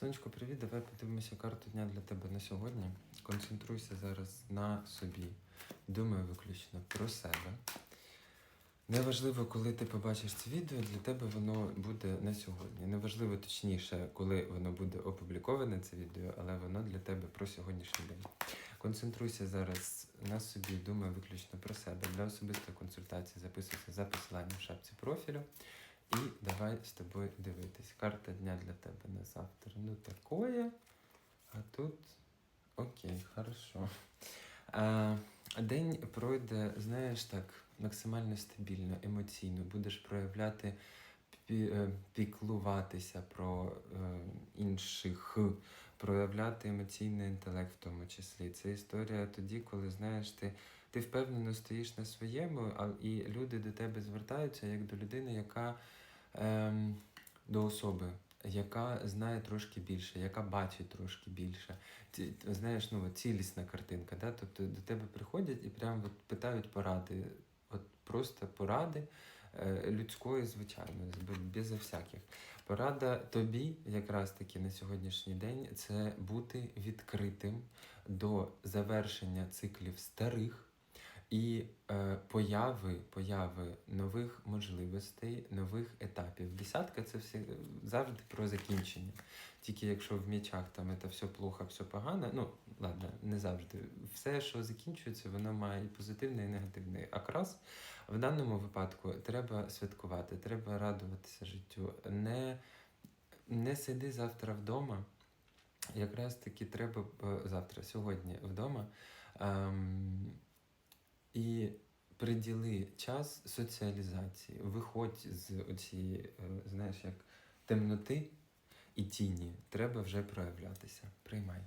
Сонечко, привіт. Давай подивимося карту дня для тебе на сьогодні. Концентруйся зараз на собі. Думай виключно про себе. Неважливо, коли ти побачиш це відео, для тебе воно буде на сьогодні. Неважливо точніше, коли воно буде опубліковане, це відео, але воно для тебе про сьогоднішній день. Концентруйся зараз на собі, думай виключно про себе. Для особистої консультації записуйся за посиланням в шапці профілю. І давай з тобою дивитись. Карта дня для тебе на завтра. Ну такое. А тут окей, хорошо. А, день пройде, знаєш так, максимально стабільно, емоційно. Будеш проявляти е, піклуватися про е, інших, проявляти емоційний інтелект в тому числі. Це історія тоді, коли знаєш, ти, ти впевнено стоїш на своєму, а і люди до тебе звертаються як до людини, яка ем, до особи. Яка знає трошки більше, яка бачить трошки більше. Ці, знаєш, ну цілісна картинка. Да? Тобто до тебе приходять і прям от питають поради. От просто поради е, людської, звичайно, без всяких. Порада тобі, якраз таки на сьогоднішній день, це бути відкритим до завершення циклів старих і е, появи, появи нових можливостей, нових етапів. Десятка це все завжди про закінчення. Тільки якщо в м'ячах там це все плохо, все погано, ну ладно, не завжди. Все, що закінчується, воно має і позитивний, і негативний окрас. В даному випадку треба святкувати, треба радуватися життю. Не, не сиди завтра вдома. Якраз таки треба е, завтра, сьогодні вдома. Ем, і приділи час соціалізації. Виходь з оцієї, е, знаєш, як темноти і тіні. Треба вже проявлятися. Приймай.